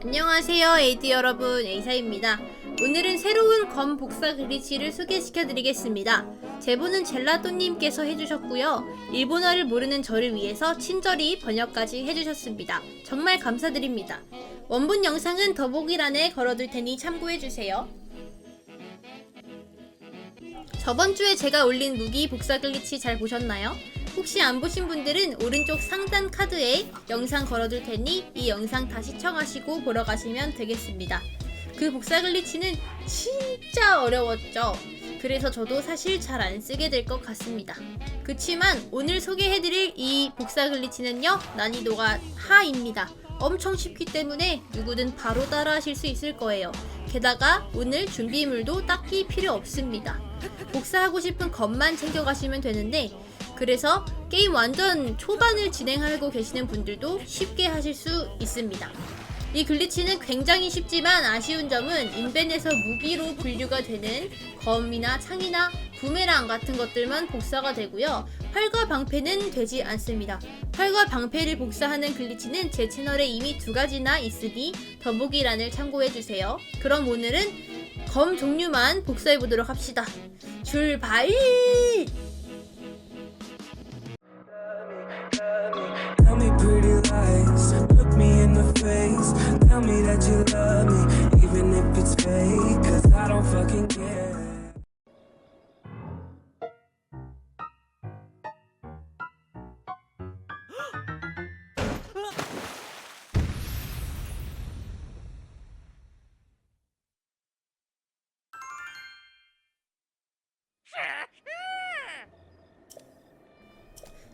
안녕하세요 에이드 여러분. 에이사입니다. 오늘은 새로운 검 복사 글리치를 소개시켜 드리겠습니다. 제보는 젤라또님께서 해주셨고요. 일본어를 모르는 저를 위해서 친절히 번역까지 해주셨습니다. 정말 감사드립니다. 원본 영상은 더보기란에 걸어둘 테니 참고해주세요. 저번 주에 제가 올린 무기 복사 글리치 잘 보셨나요? 혹시 안 보신 분들은 오른쪽 상단 카드에 영상 걸어둘 테니 이 영상 다 시청하시고 보러 가시면 되겠습니다. 그 복사 글리치는 진짜 어려웠죠. 그래서 저도 사실 잘 안 쓰게 될 것 같습니다. 그치만 오늘 소개해드릴 이 복사 글리치는요, 난이도가 하입니다. 엄청 쉽기 때문에 누구든 바로 따라 하실 수 있을 거예요. 게다가 오늘 준비물도 딱히 필요 없습니다. 복사하고 싶은 것만 챙겨가시면 되는데 그래서 게임 완전 초반을 진행하고 계시는 분들도 쉽게 하실 수 있습니다. 이 글리치는 굉장히 쉽지만 아쉬운 점은 인벤에서 무기로 분류가 되는 검이나 창이나 부메랑 같은 것들만 복사가 되고요. 활과 방패는 되지 않습니다. 활과 방패를 복사하는 글리치는 제 채널에 이미 두 가지나 있으니 더보기란을 참고해주세요. 그럼 오늘은 검 종류만 복사해보도록 합시다. 출발! That you love me, even if it's fake.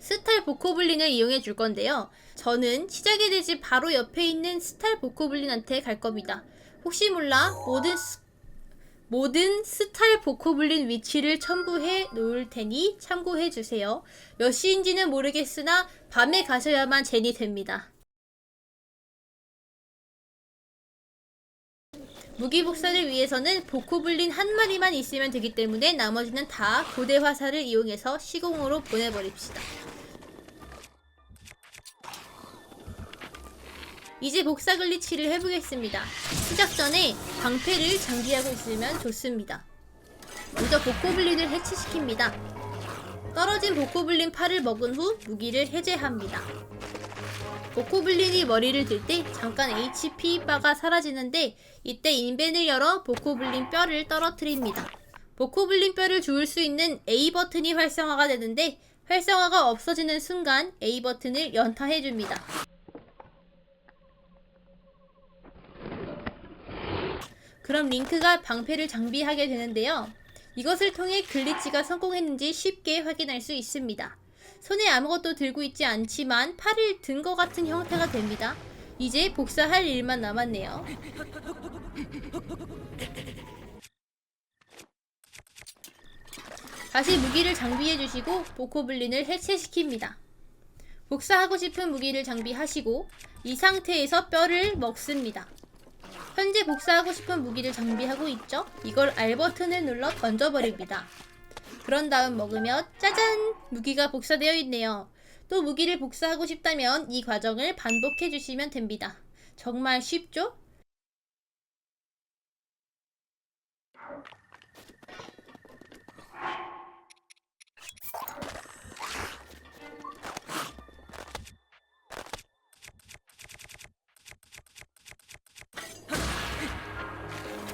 스탈 보코블린을 이용해 줄 건데요. 저는 시작의 대지 바로 옆에 있는 스탈 보코블린한테 갈 겁니다. 혹시 몰라 모든 스, 모든 스탈 보코블린 위치를 첨부해 놓을 테니 참고해 주세요. 몇 시인지는 모르겠으나 밤에 가셔야만 제니 됩니다. 무기 복사를 위해서는 보코블린 한 마리만 있으면 되기 때문에 나머지는 다 고대 화살을 이용해서 시공으로 보내버립시다. 이제 복사 글리치를 해보겠습니다. 시작 전에 방패를 장비하고 있으면 좋습니다. 먼저 보코블린을 해체시킵니다. 떨어진 보코블린 팔을 먹은 후 무기를 해제합니다. 보코블린이 머리를 들 때 잠깐 HP 바가 사라지는데 이때 인벤을 열어 보코블린 뼈를 떨어뜨립니다. 보코블린 뼈를 주울 수 있는 A 버튼이 활성화가 되는데 활성화가 없어지는 순간 A 버튼을 연타해 줍니다. 그럼 링크가 방패를 장비하게 되는데요. 이것을 통해 글리치가 성공했는지 쉽게 확인할 수 있습니다. 손에 아무것도 들고 있지 않지만 팔을 든 것 같은 형태가 됩니다. 이제 복사할 일만 남았네요. 다시 무기를 장비해 주시고 보코블린을 해체시킵니다. 복사하고 싶은 무기를 장비하시고 이 상태에서 뼈를 먹습니다. 현재 복사하고 싶은 무기를 장비하고 있죠? 이걸 R 버튼을 눌러 던져버립니다. 그런 다음 먹으면 짜잔! 무기가 복사되어 있네요. 또 무기를 복사하고 싶다면 이 과정을 반복해 주시면 됩니다. 정말 쉽죠?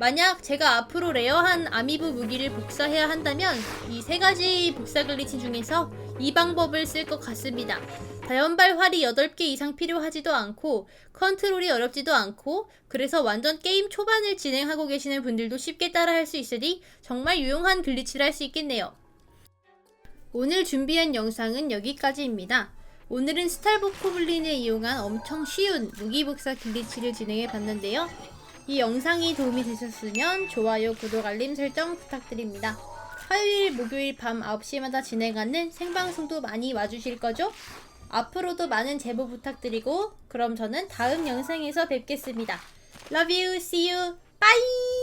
만약 제가 앞으로 레어한 아미브 무기를 복사해야 한다면 이 세 가지 복사 글리치 중에서 이 방법을 쓸 것 같습니다. 자연발 활이 8개 이상 필요하지도 않고 컨트롤이 어렵지도 않고 그래서 완전 게임 초반을 진행하고 계시는 분들도 쉽게 따라할 수 있으니 정말 유용한 글리치를 할 수 있겠네요. 오늘 준비한 영상은 여기까지입니다. 오늘은 스탈보 코블린을 이용한 엄청 쉬운 무기복사 글리치를 진행해 봤는데요. 이 영상이 도움이 되셨으면 좋아요, 구독, 알림 설정 부탁드립니다. 화요일, 목요일 밤 9시마다 진행하는 생방송도 많이 와주실 거죠? 앞으로도 많은 제보 부탁드리고 그럼 저는 다음 영상에서 뵙겠습니다. Love you, see you, bye!